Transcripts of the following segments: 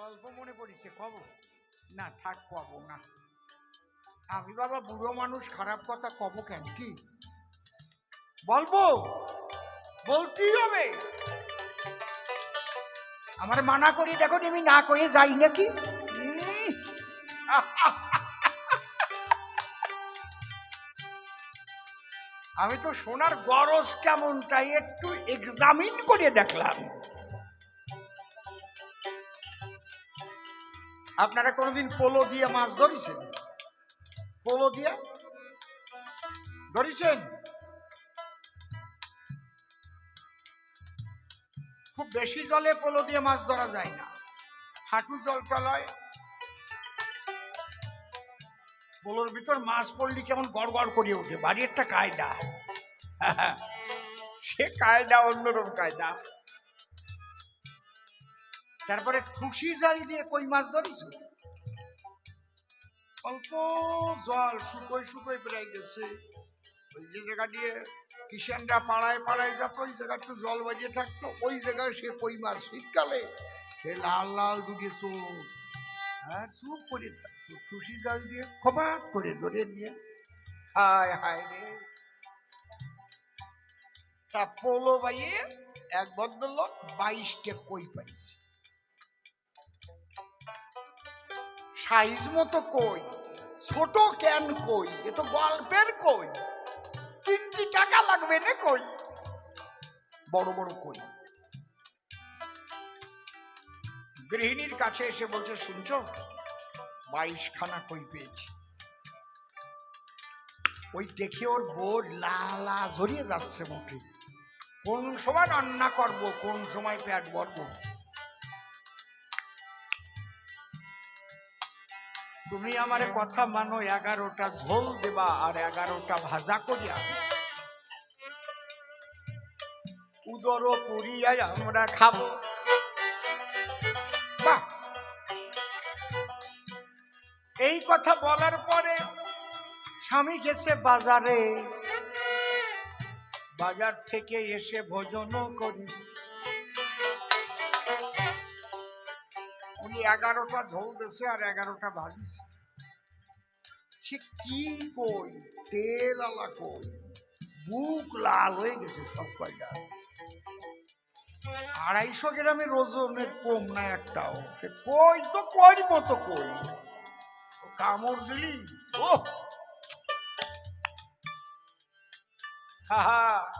গল্প মনে পড়েছে কব না, থাক কব না। আমি বাবা বুড়ো মানুষ খারাপ কথা কব কেন, কি? বলব? বলতেই হবে? আমার মানা করি দেখো আমি না কয়ে যাই নাকি? আমি তো সোনার গরজ কেমনটাই একটু এক্সামিন করে দেখলাম। আপনারা কোনোদিন পোলো দিয়ে মাছ ধরেছেন? পোলো দিয়ে? ধরেছেন? খুব বেশি জলে পোলো দিয়ে মাছ ধরা যায় না। হাঁটু জল টলয় পোলোর ভিতর মাছ পড়লি কেমন গড় গড় করে ওঠে। বাড়ি একটা কায়দা। সে কায়দা অন্যরকম কায়দা। তারপরে ঠুসি জাল দিয়ে কই মাছ ধরিস অল্প জল শুকোই শুকোই প্রায় গেছে। ওই জায়গা দিয়ে কিষানরা পাড়ায় পাড়ায় যেত ওই জায়গা একটু জল বাজিয়ে থাকতো, ওই জায়গায় সে কই মাছ শীতকালে, সে লাল লাল দুটি চোখ। আর চুপ করে থাকতো ঠুসি জাল দিয়ে খপাট করে ধরে নিয়ে হায় হায় রে। তা পোলো বাইয়ে এক ভদ্রলোক বাইশটা কই পাইছে? সাইজ মতো কই, ছোট ক্যান কই, এ তো গল্পের কই তিনটি টাকা লাগবে না কই? বড় বড় কই। গৃহিণীর কাছে এসে বলছে, শুনছো? বাইশখানা কই পেয়েছি। ওই দেখে ওর বোর লালা জড়িয়ে যাচ্ছে মুখে কোন সময় রান্না করব, কোন সময় পেট ভরবো? তুমি আমারে কথা মানো, এগারোটা ঝোল দেবা আর এগারোটা ভাজা করিয়া উদর পুরিয়াই আমরা খাব। এই কথা বলার পরে স্বামী গেছে বাজারে। বাজার থেকে এসে ভোজনও করি। এগারোটা ঝোল দিছে আর এগারোটা ভাজিছে। সে কি কই? তেল আলা কই? বুক লাল হয়ে গেছে সব কয়টা। আড়াইশো গ্রামের ওজনের কম না একটাও। সে কই তো কই মতো কই? কামড় দিলি? ও হাহা!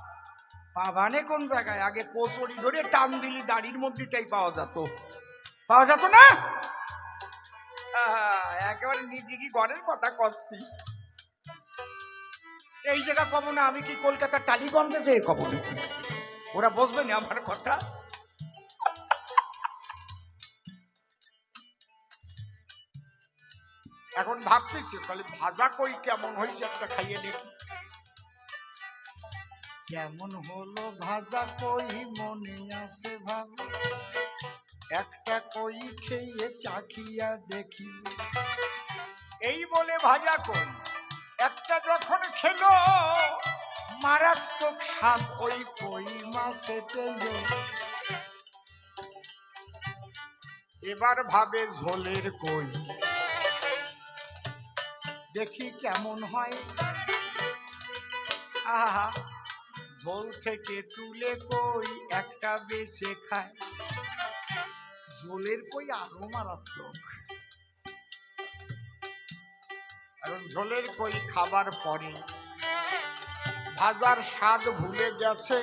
পাভানে কোন জায়গায়? আগে কোচড়ি ধরে টান দিলি, দাড়ির মধ্যেটাই পাওয়া যেত। পাওয়া যেত না? একেবারে নিজে কি ঘরের কথা করছি। এই জায়গা কব না আমি কি কলকাতার টালিগঞ্জে যেয়ে কব ওরা বসবে না আমার কথা? এখন ভাবতেছি তাহলে ভাজা কই কেমন হয়েছে একটা খাইয়ে দেখি। কেমন হলো ভাজা কই মনে আছে ভালো একটা কই খেয়ে চাখিয়া দেখি। এই বলে ভাজা কই, একটা যখন খেলো, মারাত্মক স্বাদ ওই কই মাছে এবার ভাবে ঝোলের কই। দেখি কেমন হয়। আহা, ঝোল থেকে তুলে কই একটা বেছে খায়। ঝোলের কই আরও মারাত্মক? কারণ ঝোলের কই খাবার পরে? ভাজার স্বাদ ভুলে গেছে।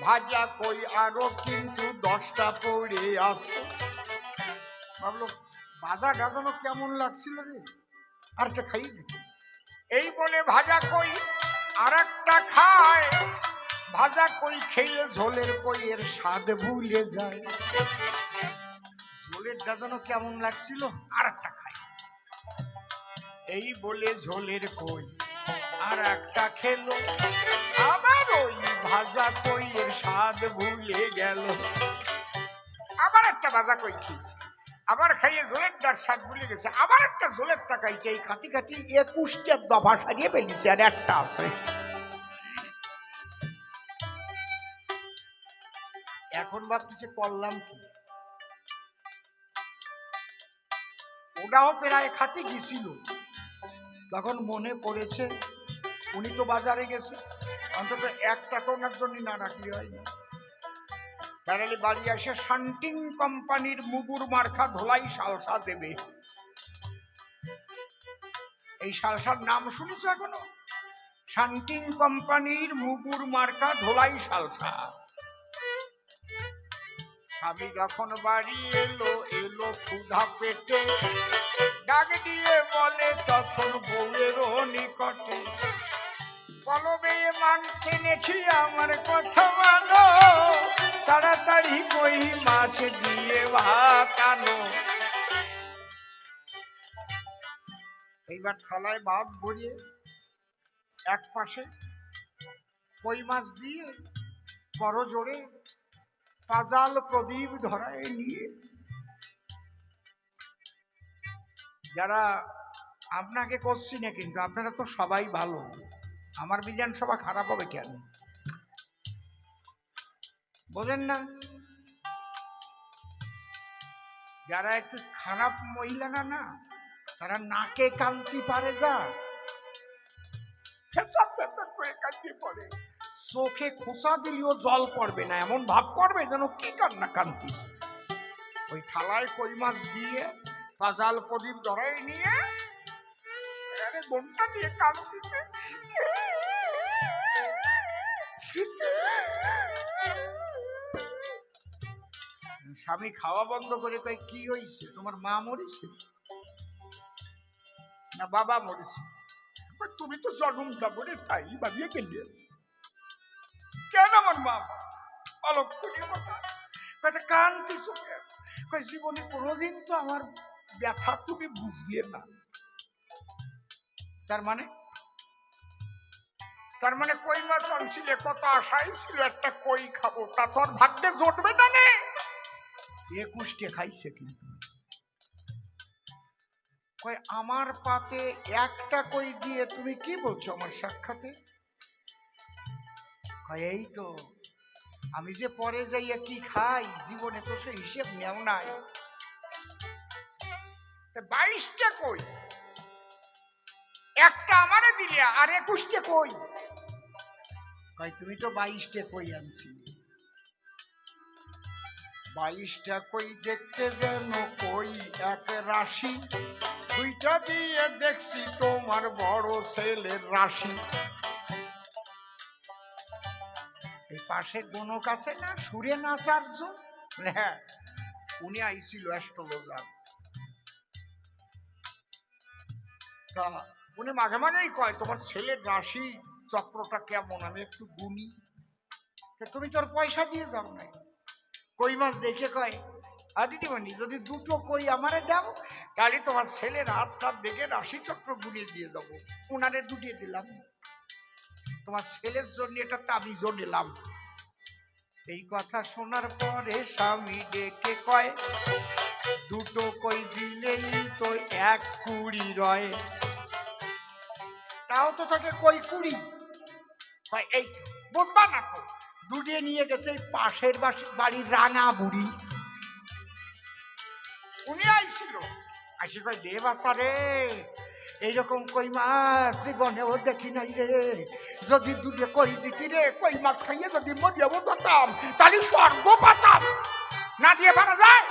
ভাজা কই আরও কিন্তু দশটা পড়ে আছে। ভাবলো, ভাজা গাজানো কেমন লাগছিল রে? আর একটা খাই এই বলে ভাজা কই আর একটা খায়। ভাজা কই খেয়ে ঝোলের কইয়ের স্বাদ ভুলে যায়। ঝোলের দাদানো কেমন লাগছিল? আর একটা খাই। এই বলে ঝোলের কই আর একটা খেলো। আবার ওই ভাজা কইয়ের স্বাদ ভুলে গেল। আবার একটা ভাজা কই খেয়েছে। আবার খাইয়ে ঝোলের তার স্বাদ ভুলে গেছে। আবার একটা ঝোলের তাকাইছে এই খাতি খাতি একুশটা দফা সারিয়ে ফেলিছে আর একটা আছে। এখন ভাবতেছে করলাম কি? ওটাও প্রায় খাতে গেছিল। তখন মনে পড়েছে, উনি তো বাজারে গেছে, অন্তত একটা তো ওনার জন্য না রাখলে হয় না। বাড়ি এসে শান্টিং কোম্পানির মুগুর মার্কা ধোলাই সালসা দেবে। এই সালসার নাম শুনেছ এখনও? শান্টিং কোম্পানির মুগুর মার্কা ধোলাই সালসা স্বামী যখন বাড়ি এলো এলো ক্ষুধা পেটে। ডাক দিয়ে বলে, তখন বউয়ের নিকটে। কলবে মান টেনেছি আমার কথা মানো। তাড়াতাড়ি কই মাছ দিয়ে ভাত আনো। এইবার থালায় ভাত ভরিয়ে এক পাশে কই মাছ দিয়ে বড় জোরে পাজাল প্রদীপ ধরায় নিয়ে। যারা আপনাকে করছি না কিন্তু আপনারা তো সবাই ভালো। আমার বিধানসভা খারাপ হবে কেন? বোঝেন না? যারা একটু খারাপ মহিলারা না না তারা নাকে কান্তি পারে যা। করে কান্তি পড়ে চোখে খোসা দিলেও জল পড়বে না, এমন ভাব করবে যেন কি কান্না কান্তি। ওই থালায় কই মাছ দিয়ে পাজাল প্রদীপ ধরাই নিয়ে বোনটা দিয়ে স্বামী খাওয়া বন্ধ করে কয়, কি হয়েছে তোমার মা মরেছে? না, বাবা মরেছে। তুমি তো জন্ম রে তাই ভাবিয়ে গেলে কান্তি চোখে কয়, জীবনে কোনোদিন তো আমার ব্যথা তুমি বুঝলে না। তার মানে? তার মানে কই কত আশাই ছিল, একটা কই খাব, তা তোর ভাগ্যে জটবে না নে। খাইছে কিন্তু। কই আমার পাতে একটা কই দিয়ে তুমি কি বলছো আমার সাক্ষাতে? কয় এই তো আমি যে পরে যাইয়া কি খাই, জীবনে তো সে হিসেব নেও নাই। বাইশটা কই? একটা আমারে দিলে আর একুশটা কই? কয় তুমি তো বাইশটা কই আনছিলে বাইশটা কই দেখতে যেন কই এক রাশি। দুইটা দিয়ে দেখছি তোমার বড় ছেলের রাশি। এই পাশে গণক আছে না? সুরেন আচার্য? বলে, হ্যাঁ উনি আইছিল অ্যাস্ট্রোলজার। তা উনি মাঝে মাঝেই কয় তোমার ছেলের রাশি চক্রটা কেমন? আমি একটু গুনি। তুমি তোর পয়সা দিয়ে যাও নাই? কই মাছ দেখে কয় আর দিদিমণি যদি দুটো কই আমারে দাও তাহলে তোমার ছেলের হাত টাত দেখে রাশি চক্র গুনিয়ে দিয়ে দেবো। উনারে দুটিয়ে দিলাম। তোমার ছেলের জন্য এটা তাবিজও নিলাম। এই কথা শোনার পরে স্বামী ডেকে কয়, দুটো কই দিলেই তো এক কুড়ি রয়? তাও তো থাকে কই কুড়ি? এই বুঝবা না তো, দুটিয়ে নিয়ে গেছে পাশের বাড়ির রাঙা বুড়ি। উনি আইছিল? আসি কয় দে বাসা রে এইরকম কই মাছ জীবনেও দেখি নাই রে। যদি দুটো কই দিতি রে, কই মাছ খাইয়ে যদি মরিয়াবো পাতাম তাহলে স্বর্গ পাতাম। না দিয়ে পারা যায়?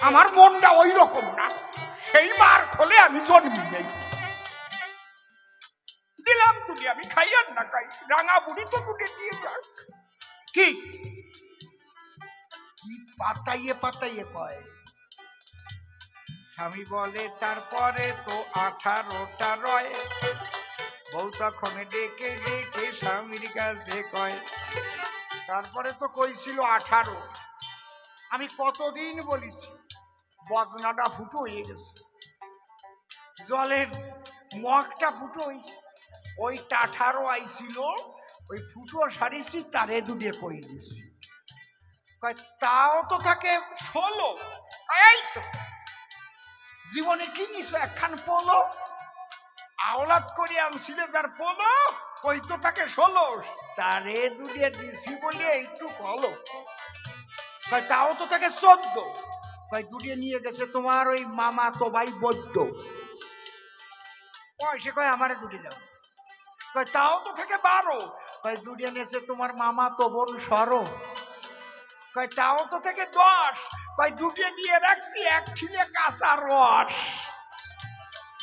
আমার মনটা ওই রকম না। সেই মার খোলে আমি জন্মি নেই। দিলাম তুলি আমি খাই না খাই। রাঙা বুড়ি তো তুলে দিয়ে যাক। কি পাতাইয়ে পাতাইয়ে কয়? স্বামী বলে, তারপরে তো আঠারোটা রয়। বউ তখন ডেকে ডেকে স্বামীর কাছে কয়, তারপরে তো কইছিল আঠারো? আমি কতদিন বলেছি, বদনাটা ফুটো হয়ে গেছে। জলের মগটা ফুটো হয়েছে ওই টাঠারো আইছিল, ওই ফুটো সারিছি, তারে দুটিয়ে কই দিছি। তাও তো থাকে ষোলো? এই তো জীবনে কি নিছো? একখান পোলো। আওলাদ করে আনছিলে যার পোলো, কই তো তাকে ষোলো। তারে দুটিয়ে দিছি বলে একটু কলো। কয় তাও তো তাকে চোদ্দ। কয় দুটিয়ে নিয়ে গেছে তোমার ওই মামা তো ভাই বৈদ্য। সে কয়, আমারে দুটি দাও। কয় তাও তো থেকে বারো। কয় দুটি এনেছে তোমার মামা তো বোন সরো। কয় তাও তো থেকে দশ। কয় দুটি দিয়ে রাখছি, এক ঠিলে কাঁচা রস।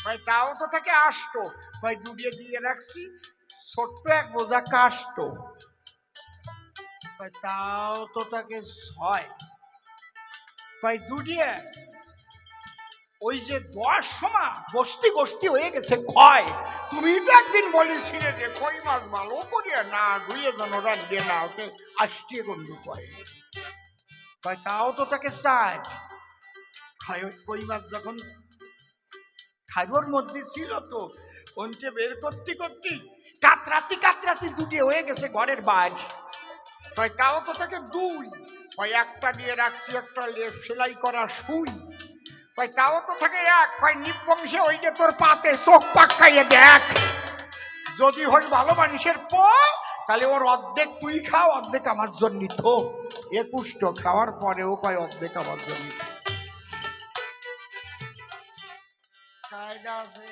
কয়, তাও তো থেকে আষ্ট কয় দুটিয়ে দিয়ে রাখছি, ছোট্ট এক বোঝা কাষ্ট কয়, তাও তো তাকে ছয়। কয় দুটিয়ে ওই যে দশ সমা, বস্তি গোষ্ঠী হয়ে গেছে ক্ষয়। তুমি তো একদিন বলেছিলে যে, কই মাছ ভালো করিয়া না ধুয়ে যেন রাখবে না ওকে আষ্টিয়ে গন্ধ করে। কয় তাও তো তাকে খায় কই মাছ যখন খাইবর মধ্যে ছিল তো অন্তে বের করতে করতে কাতরাতি কাতরাতি দুটি হয়ে গেছে ঘরের বাইরে। কয় তাও তো তাকে দুই। কয় একটা দিয়ে রাখছি, একটা লেপ সেলাই করা সুই। কয় তাও তো থাকে এক। কয় নিপবংশে ওইটা তোর পাতে চোখ পাক খাইয়ে দেখ। যদি হই ভালো মানুষের প তাহলে ওর অর্ধেক তুই খাও, অর্ধেক আমার জন্য থো। একুষ্ট খাওয়ার পরে ও কয় অর্ধেক আমার জন্য কায়দা আছে।